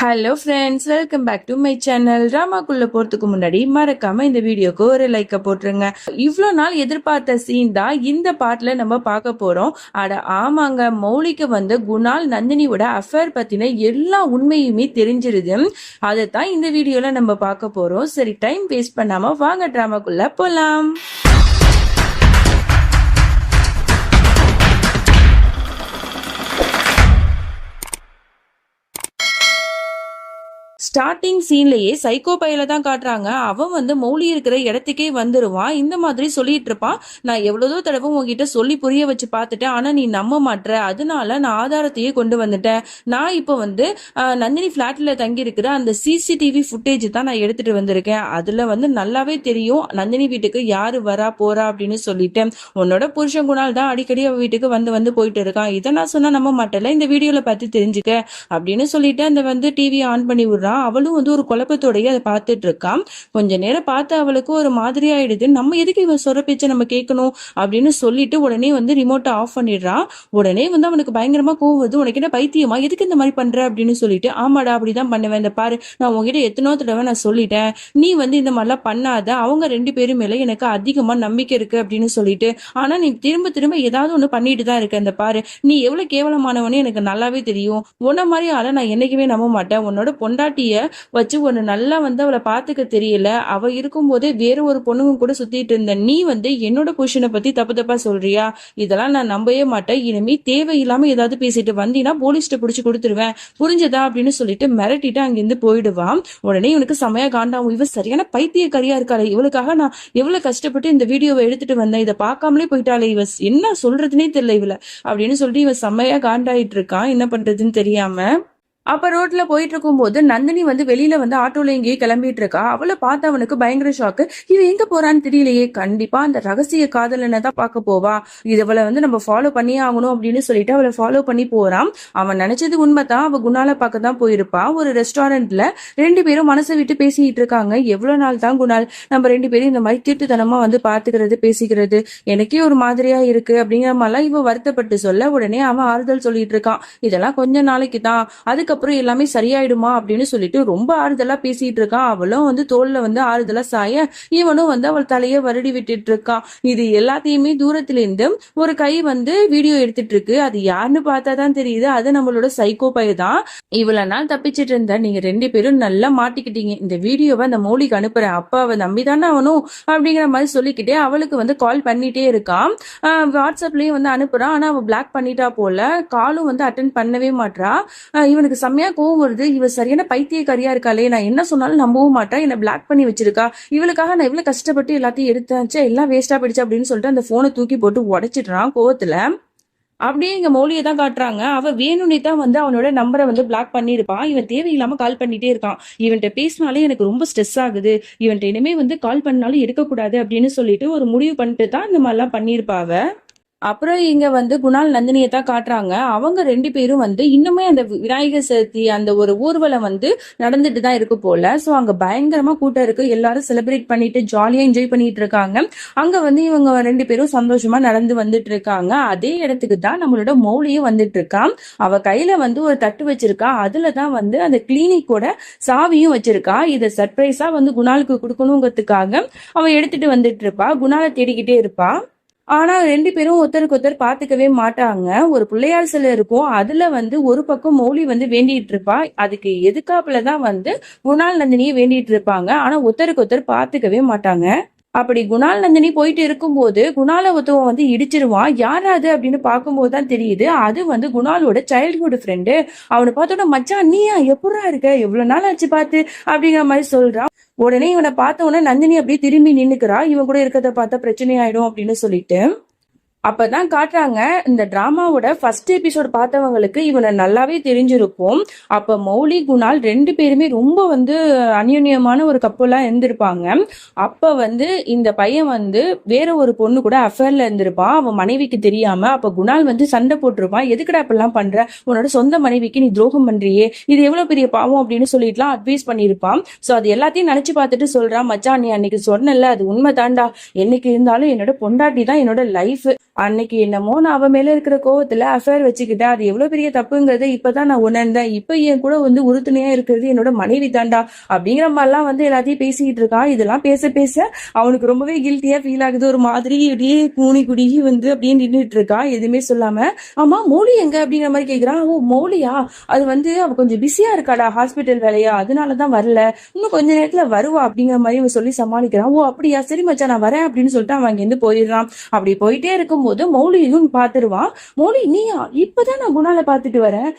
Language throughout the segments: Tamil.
Hello friends welcome back to my channel ட்ராமாக்குள்ள போறதுக்கு முன்னாடி மறக்காம இந்த வீடியோக்கு ஒரு லைக்க போட்டுருங்க. இவ்வளோ நாள் எதிர்பார்த்த சீன் தான் இந்த பாட்டில் நம்ம பார்க்க போறோம். அட ஆமாங்க. மௌலிக்கு வந்து குணால் நந்தினியோட அஃபேர் பத்தின எல்லா உண்மையுமே தெரிஞ்சிருது. அதை தான் இந்த வீடியோல நம்ம பார்க்க போறோம். சரி டைம் வேஸ்ட் பண்ணாம வாங்க ட்ராமாக்குள்ள போலாம். ஸ்டார்டிங் சீன்லயே சைக்கோ பையில தான் காட்டுறாங்க. அவன் வந்து மௌலி இருக்கிற இடத்துக்கே வந்துருவான். இந்த மாதிரி சொல்லிட்டு இருப்பான். நான் எவ்வளவோ தடவை உங்ககிட்ட சொல்லி புரிய வச்சு பார்த்துட்டேன். ஆனா நீ நம்ப மாட்ற. அதனால நான் ஆதாரத்தையே கொண்டு வந்துட்டேன். நான் இப்போ வந்து நந்தினி பிளாட்ல தங்கி இருக்கிற அந்த சிசிடிவி ஃபுட்டேஜ் தான் நான் எடுத்துட்டு வந்திருக்கேன். அதுல வந்து நல்லாவே தெரியும். நந்தினி வீட்டுக்கு யாரு வரா போறா அப்படின்னு சொல்லிட்டு. உன்னோட புருஷன் குணால் தான் அடிக்கடி அவ வீட்டுக்கு வந்து வந்து போயிட்டு இருக்கான். இதை நான் சொன்னா நம்ப மாட்டேல இந்த வீடியோல பார்த்து தெரிஞ்சுக்க அப்படின்னு சொல்லிட்டு அந்த வந்து டிவி ஆன் பண்ணி விடுறான். அவளும் வந்து ஒரு குழப்பத்தோடய அதை பார்த்துட்டு இருக்கான் கொஞ்ச நேரம் பார்த்து அவளுக்கு ஒரு மாதிரி ஆயிடுது. நம்ம எதுக்கு இவன் சொல்ற பேச்சை நம்ம கேட்கணும் அப்படின்னு சொல்லிட்டு உடனே வந்து ரிமோட்டை ஆஃப் பண்ணிடுறான். உடனே வந்து அவனுக்கு பயங்கரமா கோவம் வருது. உனக்கு என்ன பைத்தியமா? எதுக்கு இந்த மாதிரி பண்ற? அப்படின்னு சொல்லிட்டு ஆமாடா அப்படிதான் பண்ணுவேன். இந்த பாரு நான் உங்ககிட்ட எத்தனோ தடவை நான் சொல்லிட்டேன். நீ வந்து இந்த மாதிரிலாம் பண்ணாத. அவங்க ரெண்டு பேரும் மேல எனக்கு அதிகமா நம்பிக்கை இருக்கு அப்படின்னு சொல்லிட்டு. ஆனா நீ திரும்ப திரும்ப ஏதாவது ஒண்ணு பண்ணிட்டு தான் இருக்க. இந்த பாரு நீ எவ்வளவு கேவலமானவனே எனக்கு நல்லாவே தெரியும். உன்ன மாதிரி ஆள நான் என்னைக்குமே நம்ப மாட்டேன். உன்னோட பொண்டாட்டி பொண்ணுடைய வச்சு ஒன்று நல்லா வந்து அவளை பார்த்துக்க தெரியல. அவள் இருக்கும்போதே வேற ஒரு பொண்ணுங்க கூட சுத்திட்டு இருந்த. நீ வந்து என்னோட பொசிஷனை பத்தி தப்பு தப்பா சொல்றியா? இதெல்லாம் நான் நம்பவே மாட்டேன். இனிமே தேவையில்லாம ஏதாவது பேசிட்டு வந்தீங்கன்னா போலீஸ்கிட்ட பிடிச்சி கொடுத்துருவேன். புரிஞ்சதா அப்படின்னு சொல்லிட்டு மிரட்டிட்டு அங்கிருந்து போயிடுவான் உடனே இவனுக்கு செமையா காண்டாவும். இவன் சரியான பைத்தியக்காரியா இருக்காளே. இவளுக்காக நான் எவ்வளவு கஷ்டப்பட்டு இந்த வீடியோவை எடுத்துட்டு வந்தேன். இதை பார்க்காமலே போயிட்டாளே. இவ என்ன சொல்றதுனே தெரியல இவள அப்படின்னு சொல்லிட்டு இவன் செம்மையா காண்டாயிட்டு இருக்கான் என்ன பண்றதுன்னு தெரியாம. அப்ப ரோட்ல போயிட்டு இருக்கும்போது நந்தினி வந்து வெளியில வந்து ஆட்டோல எங்கேயோ கிளம்பிட்டு இருக்கா அவளை பார்த்து அவனுக்கு பயங்கர ஷாக்கு இது எங்க போறான்னு தெரியலையே. கண்டிப்பா அந்த ரகசிய காதலனை தான் பார்க்க போவா. இதுவளை வந்து நம்ம ஃபாலோ பண்ணியே ஆகணும் அப்படின்னு சொல்லிட்டு அவளை ஃபாலோ பண்ணி போறான். அவன் நினைச்சது உண்மைதான். அவ குணால பார்க்க தான் போயிருப்பா. ஒரு ரெஸ்டாரண்ட்ல ரெண்டு பேரும் மனசை விட்டு பேசிட்டு இருக்காங்க. எவ்வளவு நாள் தான் குணால்? நம்ம ரெண்டு பேரும் இந்த மாதிரி திருட்டுத்தனமா வந்து பாத்துக்கிறது பேசிக்கிறது எனக்கே ஒரு மாதிரியா இருக்கு அப்படிங்கிற மாதிரிலாம் இவ வருத்தப்பட்டு சொல்ல உடனே அவன் ஆறுதல் சொல்லிட்டு இருக்கான். இதெல்லாம் கொஞ்ச நாளைக்கு தான் அதுக்கப்புறம் எல்லாமே சரியாயிடுமா அப்படின்னு சொல்லிட்டு ரொம்ப ஆறுதலா பேசிட்டு இருக்கான் அவளும் வந்து தோல்ல வந்து ஆறுதலா சாய இவனும் வந்து அவள் தலைய வருடி விட்டுட்டு இருக்கான் இது எல்லாத்தையுமே தூரத்துல இருந்து ஒரு கை வந்து வீடியோ எடுத்துட்டு இருக்கு. அது யாருன்னு பார்த்தா தான் தெரியுது. அது நம்மளோட சைக்கோ பய தான். இவ்வளவு நாள் தப்பிச்சிட்டு இருந்த நீங்க ரெண்டு பேரும் நல்லா மாட்டிக்கிட்டீங்க. இந்த வீடியோவை அந்த மௌலிக்கு அனுப்புறேன். அப்பா அவ நம்பி தானே அவனும் அப்படிங்கிற மாதிரி சொல்லிக்கிட்டே அவளுக்கு வந்து கால் பண்ணிட்டே இருக்கான் வாட்ஸ்அப்லயும் வந்து அனுப்புறான் ஆனா அவ பிளாக் பண்ணிட்டா போல. காலும் வந்து அட்டன் பண்ணவே மாட்டா இவனுக்கு செம்மையா கோவம் வருது. இவ சரியான பைத்தியக்காரியா இருக்காளே. நான் என்ன சொன்னாலும் நம்பவும் மாட்டேன் என்ன பிளாக் பண்ணி வச்சிருக்கா. இவளுக்காக நான் இவ்வளவு கஷ்டப்பட்டு எல்லாத்தையும் எடுத்தாச்சு எல்லாம் வேஸ்டா போயிடுச்சு அப்படின்னு சொல்லிட்டு அந்த போனை தூக்கி போட்டு உடைச்சிடுறான் கோவத்துல. அப்படியே இங்க மௌலியை தான் காட்டுறாங்க. அவ வேணும்னே தான் வந்து அவனோட நம்பரை வந்து பிளாக் பண்ணியிருப்பான். இவன் தேவையில்லாம கால் பண்ணிட்டே இருக்கான். இவன்கிட்ட பேசினாலே எனக்கு ரொம்ப ஸ்ட்ரெஸ் ஆகுது. இவன்கிட்ட இனிமே வந்து கால் பண்ணாலும் எடுக்கக்கூடாது அப்படின்னு சொல்லிட்டு ஒரு முடிவு பண்ணிட்டு தான் இந்த மாதிரிலாம் பண்ணியிருப்பா அவ. அப்புறம் இங்க வந்து குணால் நந்தினியை தான் காட்டுறாங்க. அவங்க ரெண்டு பேரும் வந்து இன்னுமே அந்த விநாயகர் சதுர்த்தி அந்த ஒரு ஊர்வலம் வந்து நடந்துட்டு தான் இருக்கு போல. சோ அங்க பயங்கரமா கூட்டம் இருக்கு. எல்லாரும் செலிப்ரேட் பண்ணிட்டு ஜாலியா என்ஜாய் பண்ணிட்டு இருக்காங்க. அங்க வந்து இவங்க ரெண்டு பேரும் சந்தோஷமா நடந்து வந்துட்டு இருக்காங்க. அதே இடத்துக்கு தான் நம்மளோட மௌலியும் வந்துட்டு இருக்கான் அவ கையில வந்து ஒரு தட்டு வச்சிருக்கா. அதுல தான் வந்து அந்த கிளினிக்கோட சாவியும் வச்சிருக்கா. இதை சர்ப்ரைஸா வந்து குணாலுக்கு கொடுக்கணுங்கிறதுக்காக அவ எடுத்துட்டு வந்துட்டு இருப்பா. குணாலை தேடிக்கிட்டே இருப்பா. ஆனா ரெண்டு பேரும் ஒருத்தருக்கு ஒருத்தர் பாத்துக்கவே மாட்டாங்க. ஒரு பிள்ளையார் சிலை இருக்கும். அதுல வந்து ஒரு பக்கம் மௌலி வந்து வேண்டிட்டு இருப்பா. அதுக்கு எதுக்காப்புலதான் வந்து குணால் நந்தினியை வேண்டிட்டு இருப்பாங்க. ஆனா ஒருத்தருக்கு ஒருத்தர் பாத்துக்கவே மாட்டாங்க. அப்படி குணால் நந்தினி போயிட்டு இருக்கும்போது குணால ஒருத்தவன் வந்து இடிச்சிருவான். யார் அது அப்படின்னு பார்க்கும்போது தான் தெரியுது. அது வந்து குணாலோட சைல்ட்ஹுட் ஃப்ரெண்டு அவனை பார்த்தோட மச்சான் நீயா? எப்படா இருக்க? எவ்வளவு நாள் ஆச்சு பார்த்து? அப்படிங்கிற மாதிரி சொல்றான். உடனே இவனை பார்த்த உடனே நந்தினி அப்படியே திரும்பி நின்னுக்கிறா. இவன் கூட இருக்கிறத பார்த்தா பிரச்சனை ஆயிடும் அப்படின்னு சொல்லிட்டு. அப்பதான் காட்டுறாங்க இந்த டிராமாவோட ஃபர்ஸ்ட் எபிசோட் பார்த்தவங்களுக்கு இவனை நல்லாவே தெரிஞ்சிருக்கும். அப்ப மௌலி குணால் ரெண்டு பேருமே ரொம்ப வந்து அநியோன்யமான ஒரு கப்பலா இருந்திருப்பாங்க. அப்ப வந்து இந்த பையன் வந்து வேற ஒரு பொண்ணு கூட அஃபேர்ல இருந்திருப்பான் அவன் மனைவிக்கு தெரியாம அப்ப குணால் வந்து சண்டை போட்டிருப்பான். எதுக்குடா அப்பெல்லாம் பண்ற? உன்னோட சொந்த மனைவிக்கு நீ துரோகம் பண்றியே. இது எவ்வளவு பெரிய பாவம் அப்படின்னு சொல்லிட்டுலாம் அட்வைஸ் பண்ணியிருப்பான். சோ அது எல்லாத்தையும் நினைச்சு பார்த்துட்டு சொல்றான் மச்சான் நீ அன்னைக்கு சொன்னல அது உண்மை தாண்டா என்னைக்கு இருந்தாலும் என்னோட பொண்டாட்டி தான் என்னோட லைஃப் அன்னைக்கு என்னமோ நான் அவன் மேல இருக்கிற கோவத்துல அஃபேர் வச்சுக்கிட்டேன் அது எவ்வளவு பெரிய தப்புங்கிறத இப்பதான் நான் உணர்ந்தேன். இப்ப என் கூட வந்து உறுதுணையா இருக்கிறது என்னோட மனைவி தாண்டா அப்படிங்கிற மாதிரிலாம் வந்து எல்லாத்தையும் பேசிக்கிட்டு இருக்கான் இதெல்லாம் பேச பேச அவனுக்கு ரொம்பவே கில்ட்டியா ஃபீல் ஆகுது. ஒரு மாதிரி அப்படியே கூணி குடிகி வந்து அப்படியே நின்றுட்டு இருக்கான் எதுவுமே சொல்லாம ஆமா மௌலி எங்க? அப்படிங்கிற மாதிரி கேக்குறான். ஓ மௌலியா? அது வந்து அவ கொஞ்சம் பிஸியா இருக்காடா ஹாஸ்பிட்டல் வேலையா? அதனாலதான் வரல. இன்னும் கொஞ்ச நேரத்துல வருவா. அப்படிங்கிற மாதிரி அவன் சொல்லி சமாளிக்கிறான். ஓ அப்படியா? சரி மச்சான் நான் வரேன். அப்படின்னு சொல்லிட்டு அவன் அங்கிருந்து போயிடுறான். அப்படி போயிட்டே இருக்கும்போது மௌலியும் பார்த்துருவா. மௌலி நீயா? இப்பதான் நான் குணால பாத்துட்டு வரேன்.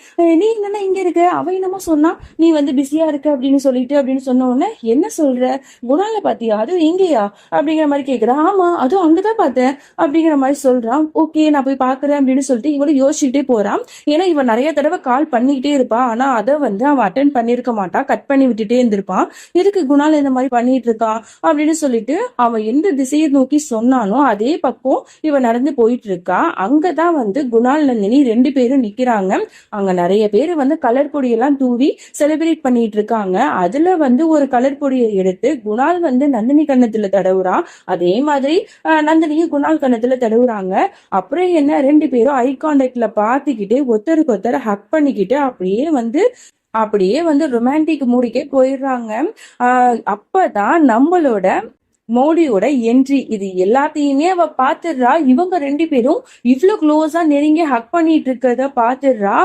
நீ என்னன்னா இங்க இருக்க. அவ என்னமோ சொன்னா நீ வந்து பிஸியா இருக்க அப்படின்னு சொல்லிட்டு அப்படின்னு சொன்ன உடனே என்ன சொல்ற? குணால பாத்தியா அது எங்கேயா அப்படிங்கிற மாதிரி கேக்குறான் ஆமா அதுவும் அங்கதான் பார்த்தேன். அப்படிங்கிற மாதிரி சொல்றான். ஓகே நான் போய் பாக்குறேன் அப்படின்னு சொல்லிட்டு இவளும் யோசிச்சுட்டே போறான். ஏன்னா இவன் நிறைய தடவை கால் பண்ணிக்கிட்டே இருப்பா. ஆனா அதை வந்து அவன் அட்டன் பண்ணிருக்க மாட்டான் கட் பண்ணி விட்டுட்டே இருந்திருப்பான் எதுக்கு குணால இந்த மாதிரி பண்ணிட்டு இருக்கான் அப்படின்னு சொல்லிட்டு அவன் எந்த திசையை நோக்கி சொன்னானோ அதே பக்கம் இவன் நடந்து போயிட்டு இருக்கா அங்கதான் வந்து குணால் நந்தினி ரெண்டு பேரும் நிக்கிறாங்க. அங்க நிறைய பேர் வந்து கலர் பொடியெல்லாம் தூவி செலிப்ரேட் பண்ணிட்டு இருக்காங்க அதுல வந்து ஒரு கலர் பொடியை எடுத்து குணால் வந்து நந்தினி கண்ணத்துல தடவுறான் அதே மாதிரி நந்தினியும் குணால் கண்ணத்துல தடவுறாங்க. அப்புறம் என்ன ரெண்டு பேரும் ஐ கான்டாக்ட்ல பாத்துக்கிட்டு ஒருத்தருக்கு ஒருத்தர் ஹக் பண்ணிக்கிட்டு அப்படியே வந்து அப்படியே வந்து ரொமான்டிக் மூடிக்கே போயிடுறாங்க. ஆஹ் அப்பதான் நம்மளோட மோடியோட என்ட்ரி இது எல்லாத்தையுமே அவ பாத்துடுறா இவங்க ரெண்டு பேரும் இவ்வளவு க்ளோஸா நெருங்கி ஹக் பண்ணிட்டு இருக்கிறத பாத்துடுறா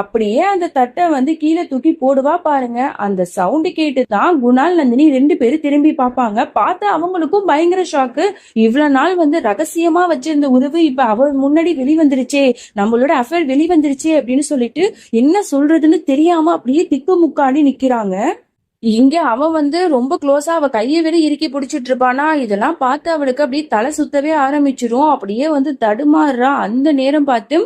அப்படியே அந்த தட்டை வந்து கீழே தூக்கி போடுவா பாருங்க. அந்த சவுண்டு கேட்டு தான் குணால் நந்தினி ரெண்டு பேரும் திரும்பி பார்ப்பாங்க. பார்த்து அவங்களுக்கும் பயங்கர ஷாக்கு இவ்வளவு நாள் வந்து ரகசியமா வச்சிருந்த உறவு இப்ப அவ முன்னாடி வெளிவந்துருச்சே. நம்மளோட அஃபேர் வெளிவந்துருச்சே அப்படின்னு சொல்லிட்டு என்ன சொல்றதுன்னு தெரியாம அப்படியே திக்கு முக்காடி நிக்கிறாங்க. இங்க அவன் வந்து ரொம்ப க்ளோஸா அவ கையை விட இறுக்கி பிடிச்சிட்டு இருப்பானா? இதெல்லாம் பார்த்து அவளுக்கு அப்படியே தலை சுத்தவே ஆரம்பிச்சிரும். அப்படியே வந்து தடுமாறுறா. அந்த நேரம் பார்த்து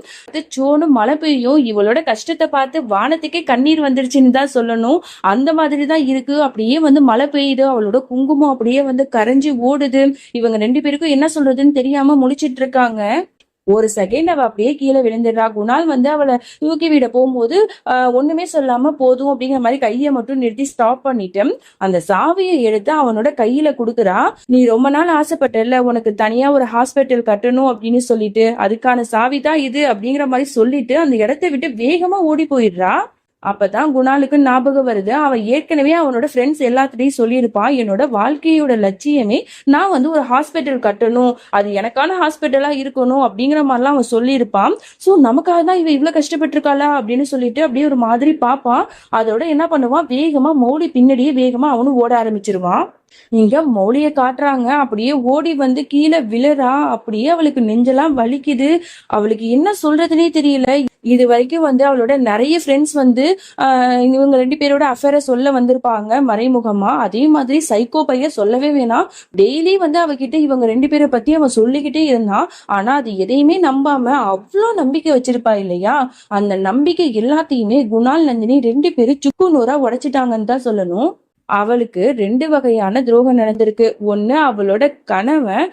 சோனு மழை பெய்யும். இவளோட கஷ்டத்தை பார்த்து வானத்துக்கே கண்ணீர் வந்துருச்சுன்னு தான் சொல்லணும். அந்த மாதிரி தான் இருக்கு. அப்படியே வந்து மழை பெய்யுது. அவளோட குங்குமம் அப்படியே வந்து கரைஞ்சி ஓடுது. இவங்க ரெண்டு பேருக்கும் என்ன சொல்றதுன்னு தெரியாம முழிச்சிட்டு இருக்காங்க. ஒரு செகண்ட் அவ அப்படியே கீழே விழுந்துடுறா. குணால் வந்து அவளை தூக்கி விட போகும்போது ஆஹ், ஒண்ணுமே சொல்லாம போதும் அப்படிங்கிற மாதிரி கையை மட்டும் நிறுத்தி ஸ்டாப் பண்ணிட்டு அந்த சாவியை எடுத்து அவனோட கையில கொடுக்குறா. நீ ரொம்ப நாள் ஆசைப்பட்டல உனக்கு தனியா ஒரு ஹாஸ்பிட்டல் கட்டணும் அப்படின்னு சொல்லிட்டு அதுக்கான சாவி தான் இது அப்படிங்கிற மாதிரி சொல்லிட்டு அந்த இடத்த விட்டு வேகமா ஓடி போயிடுறா. அப்பதான் குணாலுக்கு ஞாபகம் வருது. அவன் ஏற்கனவே அவனோட ஃப்ரெண்ட்ஸ் எல்லாத்துட்டையும் சொல்லியிருப்பான் என்னோட வாழ்க்கையோட லட்சியமே நான் வந்து ஒரு ஹாஸ்பிட்டல் கட்டணும். அது எனக்கான ஹாஸ்பிட்டலா இருக்கணும் அப்படிங்கிற மாதிரிலாம் அவன் சொல்லியிருப்பான் ஸோ நமக்காக தான் இவன் இவ்வளவு கஷ்டப்பட்டிருக்காளா அப்படின்னு சொல்லிட்டு அப்படியே ஒரு மாதிரி பார்ப்பான் அதோட என்ன பண்ணுவான் வேகமா மௌலி பின்னாடியே வேகமா அவனும் ஓட ஆரம்பிச்சிருவான் இங்க மௌலிய காட்டுறாங்க. அப்படியே ஓடி வந்து கீழே விழறா. அப்படியே அவளுக்கு நெஞ்செல்லாம் வலிக்குது. அவளுக்கு என்ன சொல்றதுனே தெரியல. இது வரைக்கும் வந்து அவளோட நிறைய ஃப்ரெண்ட்ஸ் வந்து இவங்க ரெண்டு பேரோட அஃபேரை சொல்ல வந்திருப்பாங்க மறைமுகமா. அதே மாதிரி சைக்கோ பையன் சொல்லவே வேணாம். டெய்லி வந்து அவகிட்ட இவங்க ரெண்டு பேரை பத்தி அவன் சொல்லிக்கிட்டே இருந்தான். ஆனா அது எதையுமே நம்பாம அவ்வளோ நம்பிக்கை வச்சிருப்பா இல்லையா? அந்த நம்பிக்கை எல்லாத்தையுமே குணால் நந்தினி ரெண்டு பேரும் சுக்கு நூறா உடைச்சிட்டாங்கன்னு தான் சொல்லணும். அவளுக்கு ரெண்டு வகையான துரோகம் நடந்திருக்கு. ஒண்ணு அவளோட கணவன்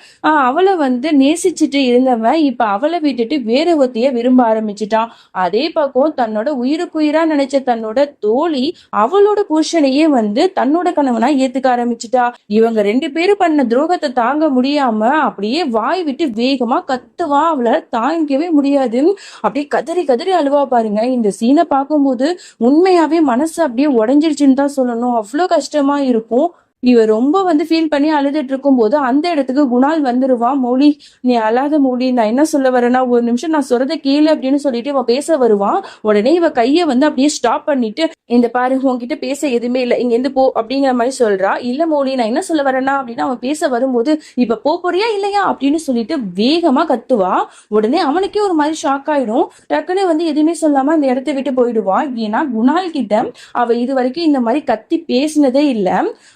அவளை வந்து நேசிச்சுட்டு இருந்தவன் இப்ப அவளை விட்டுட்டு வேற ஒத்திய விரும்ப ஆரம்பிச்சிட்டான். அதே பக்கம் தன்னோட உயிருக்குயிரா நினைச்ச தன்னோட தோழி அவளோட புருஷனையே வந்து தன்னோட கணவனா ஏத்துக்க ஆரம்பிச்சிட்டா. இவங்க ரெண்டு பேரும் பண்ண துரோகத்தை தாங்க முடியாம அப்படியே வாய் விட்டு வேகமா கத்துவா அவளை தாங்கிக்கவே முடியாது. அப்படியே கதறி கதறி அழுவா பாருங்க. இந்த சீனை பார்க்கும்போது உண்மையாவே மனசு அப்படியே உடைஞ்சிருச்சுன்னு தான் சொல்லணும். அவ்வளோ கஷ்டமா இருக்கும் இவ ரொம்ப வந்து ஃபீல் பண்ணி அழுதுட்டு இருக்கும்போது அந்த இடத்துக்கு குணால் வந்துருவான் மொழி நீ அழாத மொழி நான் என்ன சொல்ல வரேன்னா ஒரு நிமிஷம் நான் சொல்றத கேளு அப்படின்னு சொல்லிட்டு இவன் பேச வருவான் உடனே இவ கைய வந்து அப்படியே ஸ்டாப் பண்ணிட்டு இந்த பாரு உன்கிட்ட பேச எதுவுமே இல்லை இங்க இருந்து போ அப்படிங்கிற மாதிரி சொல்றா. இல்ல மொழி நான் என்ன சொல்ல வரேன்னா அப்படின்னு அவன் பேச வரும்போது இப்ப போ போறியா இல்லையா? அப்படின்னு சொல்லிட்டு வேகமா கத்துவா. உடனே அவனுக்கே ஒரு மாதிரி ஷாக் ஆயிடும். டக்குன்னு வந்து எதுவுமே சொல்லாம அந்த இடத்த விட்டு போயிடுவான் ஏன்னா குணால் கிட்ட அவ இது வரைக்கும் இந்த மாதிரி கத்தி பேசினதே இல்ல.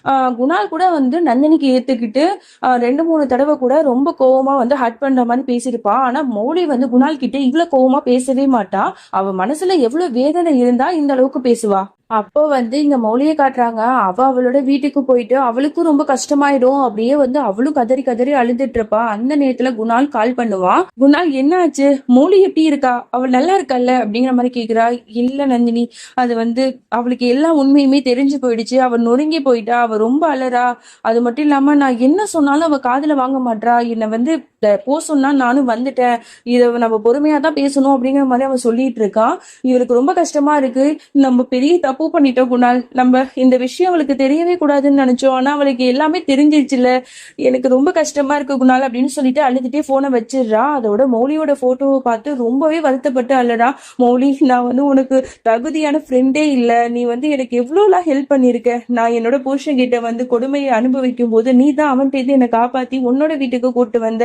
ஆஹ் குணால் கூட வந்து நந்தினிக்கு ஏத்துக்கிட்டு ரெண்டு மூணு தடவை கூட ரொம்ப கோவமா வந்து ஹர்ட் பண்ற மாதிரி பேசியிருப்பா. ஆனா மௌலி வந்து குணால் கிட்ட இவ்வளவு கோவமா பேசவே மாட்டா. அவ மனசுல எவ்வளவு வேதனை இருந்தா இந்த அளவுக்கு பேசுவா. அப்போ வந்து இங்க மௌலிய காட்டுறாங்க. அவ அவளோட வீட்டுக்கு போயிட்டு அவளுக்கும் ரொம்ப கஷ்டமாயிடும். அப்படியே வந்து அவளும் கதறி கதறி அழுதுட்டு இருப்பா. அந்த நேரத்துல குணால் கால் பண்ணுவா. குணால் என்ன ஆச்சு மௌலி எப்படி இருக்கா? அவள் நல்லா இருக்கால்ல? அப்படிங்கிற மாதிரி கேக்குறா. இல்ல நந்தினி. அது வந்து அவளுக்கு எல்லா உண்மையுமே தெரிஞ்சு போயிடுச்சு. அவ நொறுங்கி போயிட்டா. அவ ரொம்ப ரொம்ப அலறா அது மட்டும் இல்லாம நான் என்ன சொன்னாலும் அவ காதுல வாங்க மாட்டா என்னை வந்து போ சொன்னா நானும் வந்துட்டேன். இதை நம்ம பொறுமையா தான் பேசணும் அப்படிங்கிற மாதிரி அவன் சொல்லிட்டு இருக்கான் இவளுக்கு ரொம்ப கஷ்டமா இருக்கு. நம்ம பெரிய தப்பு பண்ணிட்டோம் குணால். நம்ம இந்த விஷயம் அவளுக்கு தெரியவே கூடாதுன்னு நினைச்சோம். ஆனா அவளுக்கு எல்லாமே தெரிஞ்சிருச்சுல எனக்கு ரொம்ப கஷ்டமா இருக்கு குணால் அப்படின்னு சொல்லிட்டு அழுதுட்டே போனை வச்சிடுறா. அதோட மௌலியோட போட்டோவை பார்த்து ரொம்பவே வருத்தப்பட்டு அல்லடா மௌலி நான் வந்து உனக்கு தகுதியான ஃப்ரெண்டே இல்ல. நீ வந்து எனக்கு எவ்வளோலாம் ஹெல்ப் பண்ணியிருக்க? நான் என்னோட புருஷன் கிட்ட வந்து வந்து கொடுமையை அனுபவிக்கும் போது நீ தான் அவன்கிட்ட என்னை காப்பாத்தி உன்னோட வீட்டுக்கு கூட்டு வந்த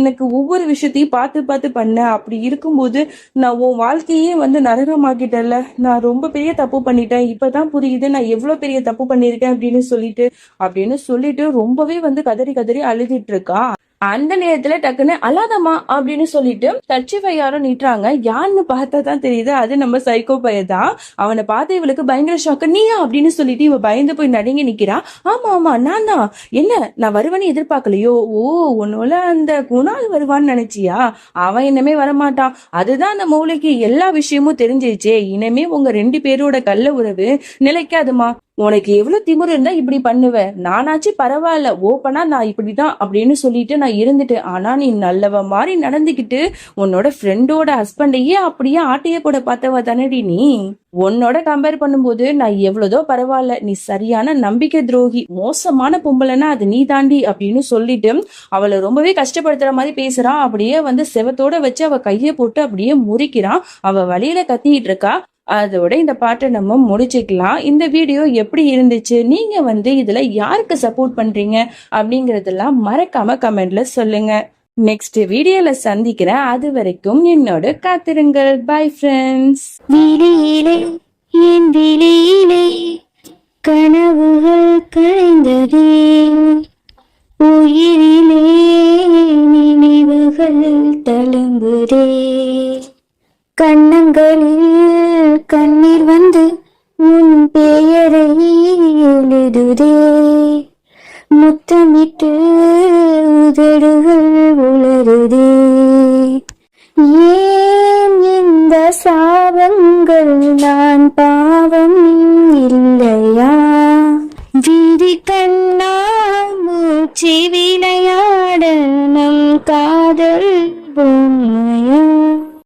எனக்கு ஒவ்வொரு விஷயத்தையும் பார்த்து பார்த்து பண்ண. அப்படி இருக்கும்போது நான் உன் வாழ்க்கையே வந்து நரகமாக்கிட்டல நான் ரொம்ப பெரிய தப்பு பண்ணிட்டேன். இப்பதான் புரியுது நான் எவ்வளவு பெரிய தப்பு பண்ணியிருக்கேன் அப்படின்னு சொல்லிட்டு அப்படின்னு சொல்லிட்டு ரொம்பவே வந்து கதறி கதறி அழுதிட்டு இருக்கா. அந்த நேரத்துல டக்குன்னு அலாதமா அப்படின்னு சொல்லிட்டு கர்ச்சிஃபை யாரும் நீட்டுறாங்க யாருன்னு பார்த்தா தான் தெரியுது. அது நம்ம சைக்கோ பையன் தான். அவனை பார்த்து இவளுக்கு பயங்கர ஷாக்கு நீயா அப்படின்னு சொல்லிட்டு இவ பயந்து போய் நடுங்கி நிக்கிறா. ஆமா ஆமா நான் தான். என்ன நான் வருவேன்னு எதிர்பார்க்கலையோ? ஓ உன்னோட அந்த குணால் வருவான்னு நினைச்சியா? அவன் இனிமே வரமாட்டான். அதுதான் அந்த மூளைக்கு எல்லா விஷயமும் தெரிஞ்சிருச்சே. இனிமே உங்க ரெண்டு பேரோட கள்ள உறவு நிலைக்காதுமா? உனக்கு எவ்வளவு திமிர் இருந்தா இப்படி பண்ணுவ? நானாச்சு பரவாயில்ல ஓப்பனா நான் இப்படிதான் அப்படின்னு சொல்லிட்டு நான் இருந்துட்டேன். ஆனா நீ நல்லவ மாதிரி நடந்துகிட்டு உன்னோட ஃப்ரெண்டோட ஹஸ்பண்டையே அப்படியே ஆட்டைய போட பார்த்தவ தானடி நீ? உன்னோட கம்பேர் பண்ணும்போது நான் எவ்வளவுதோ பரவாயில்ல நீ சரியான நம்பிக்கை துரோகி மோசமான பொம்பளைன்னா அது நீ தாண்டி அப்படின்னு சொல்லிட்டு அவளை ரொம்பவே கஷ்டப்படுத்துற மாதிரி பேசுறான் அப்படியே வந்து செவத்தோட வச்சு அவ கையை போட்டு அப்படியே முறிக்கிறான் அவ வழியில கத்திட்டு இருக்கா. அதோட இந்த பாட்டை நம்ம முடிச்சுக்கலாம். இந்த வீடியோ எப்படி இருந்துச்சு? நீங்க வந்து இதுல யாருக்கு சப்போர்ட் பண்றீங்க? அப்படிங்கறதெல்லாம் மறக்காம கமெண்ட்ல சொல்லுங்க. நெக்ஸ்ட் வீடியோல சந்திக்கிறேன் அது வரைக்கும் என்னோட காத்திருங்கள். பை ஃப்ரெண்ட்ஸ் விழியிலே என் விழியிலே கனவுகள் கலைந்ததே உயிரிலே நினைவுகள் தழும்புதே. கண்ணங்களில் கண்ணீர் வந்து உன் பெயரை எழுதுதே. முத்தமிட்டு உதடுகள் உளருதே ஏன் இந்த சாபங்கள் நான் பாவம் இல்லையா? விதி கண்ணா மூச்சு விளையாட நம் காதல் பொம்மையா?